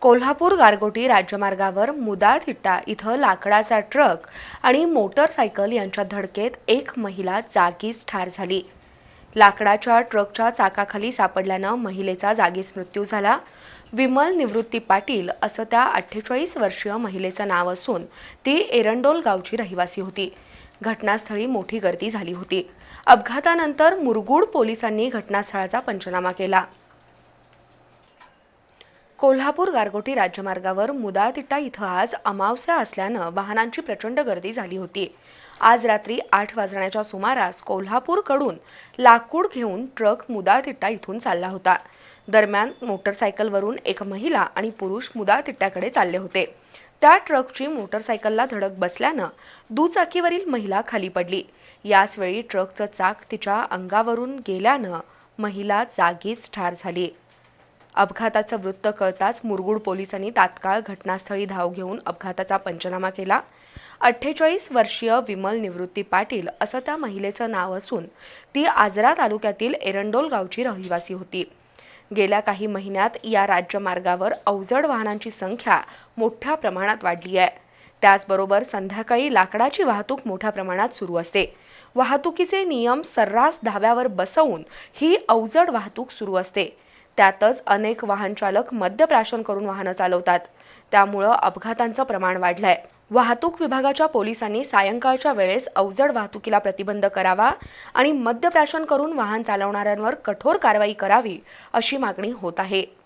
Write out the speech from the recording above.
कोल्हापूर गारगोटी राज्यमार्गावर मुदाळथिट्टा इथं लाकडाचा ट्रक आणि मोटरसायकल यांच्या धडकेत एक महिला जागीच ठार झाली. लाकडाच्या ट्रकच्या चाकाखाली सापडल्यानं महिलेचा जागीच मृत्यू झाला. विमल निवृत्ती पाटील असं त्या अठ्ठेचाळीस वर्षीय महिलेचं नाव असून ती एरंडोल गावची रहिवासी होती. घटनास्थळी मोठी गर्दी झाली होती. अपघातानंतर मुरगुड पोलिसांनी घटनास्थळाचा पंचनामा केला. कोल्हापूर गारगोटी राज्यमार्गावर मुदातिटा इथं आज अमावस्या असल्यानं वाहनांची प्रचंड गर्दी झाली होती. आज रात्री आठ वाजण्याच्या सुमारास कोल्हापूरकडून लाकूड घेऊन ट्रक मुदाळतिट्टा इथून चालला होता. दरम्यान मोटरसायकलवरून एक महिला आणि पुरुष मुदाळतिट्ट्याकडे चालले होते. त्या ट्रकची मोटरसायकलला धडक बसल्यानं दुचाकीवरील महिला खाली पडली. याचवेळी ट्रकचं चाक तिच्या अंगावरून गेल्यानं महिला जागीच ठार झाली. अपघाताचं वृत्त कळताच मुरगुड पोलिसांनी तात्काळ घटनास्थळी धाव घेऊन अपघाताचा पंचनामा केला. अठ्ठेचाळीस वर्षीय विमल निवृत्ती पाटील असं त्या महिलेचं नाव असून ती आजरा तालुक्यातील एरंडोल गावची रहिवासी होती. गेल्या काही महिन्यात या राज्यमार्गावर अवजड वाहनांची संख्या मोठ्या प्रमाणात वाढली आहे. त्याचबरोबर संध्याकाळी लाकडाची वाहतूक मोठ्या प्रमाणात सुरू असते. वाहतुकीचे नियम सर्रास धाब्यावर बसवून ही अवजड वाहतूक सुरू असते. त्यातच अनेक वाहनचालक मद्यप्राशन करून वाहनं चालवतात. त्यामुळं अपघातांचं प्रमाण वाढलंय. वाहतूक विभागाच्या पोलिसांनी सायंकाळच्या वेळेस अवजड वाहतुकीला प्रतिबंध करावा आणि मद्यप्राशन करून वाहन चालवणाऱ्यांवर कठोर कारवाई करावी अशी मागणी होत आहे.